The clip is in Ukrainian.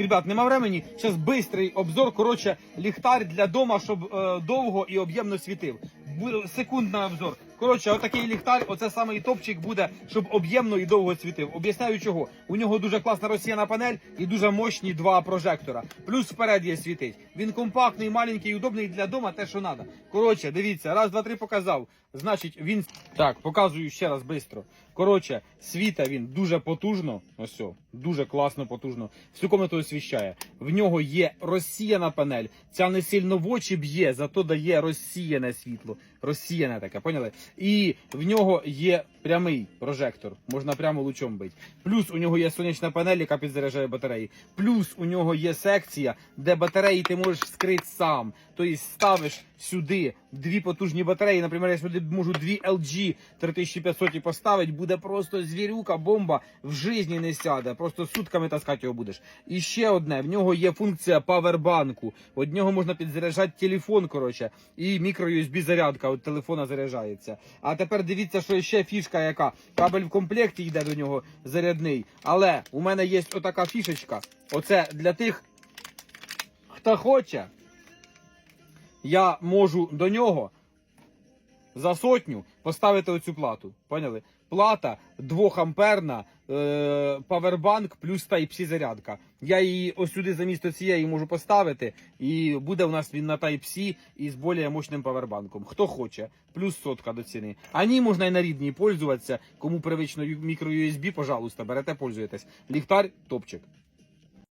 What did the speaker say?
ребят, нема времени. Зараз бистрий обзор. Коротше, ліхтар для дома, щоб е, довго і об'ємно світив. Секундний обзор. Коротше, отакий ліхтар, оце самий топчик буде, щоб об'ємно і довго світив. Об'ясняю чого. У нього дуже класна розсіяна панель і дуже мощні два прожектора. Плюс вперед є світить. Він компактний, маленький, удобний для дома, те, що треба. Коротше, дивіться, раз, два, три показав. Значить, він так, показую ще раз швидко. Коротше, світа він дуже потужно. Ось, о, дуже класно, потужно. Всю комнату освіщає. В нього є розсіяна панель. Ця не сильно в очі б'є, зато дає розсіяне світло. Розсіяне таке, поняли? І в нього є прямий прожектор. Можна прямо лучом бити. Плюс у нього є сонячна панель, яка підзаряджає батареї. Плюс у нього є секція, де батареї ти можеш скрити сам. Тобто ставиш сюди дві потужні батареї. Наприклад, я сюди можу дві LG 3500 і поставити, буде просто звірюка, бомба в житті не сяде. Просто сутками таскати його будеш. І ще одне: в нього є функція павербанку. Од нього можна підзаряджати телефон, коротше, і мікро зарядка від телефона заряджається. А тепер дивіться, що ще фішка, яка кабель в комплекті йде до нього зарядний. Але у мене є отака фішечка. Оце для тих, хто хоче. Я можу до нього за сотню поставити оцю плату. Поняли? Плата 2 амперна, е, павербанк плюс Type-C зарядка. Я її ось сюди замісто цієї можу поставити, і буде у нас він на Type-C і з більш мощним павербанком. Хто хоче, плюс сотка до ціни. А ні, можна і на рідній пользуватися. Кому привично мікро USB, пожалуйста, берете, пользуєтесь. Ліхтар топчик.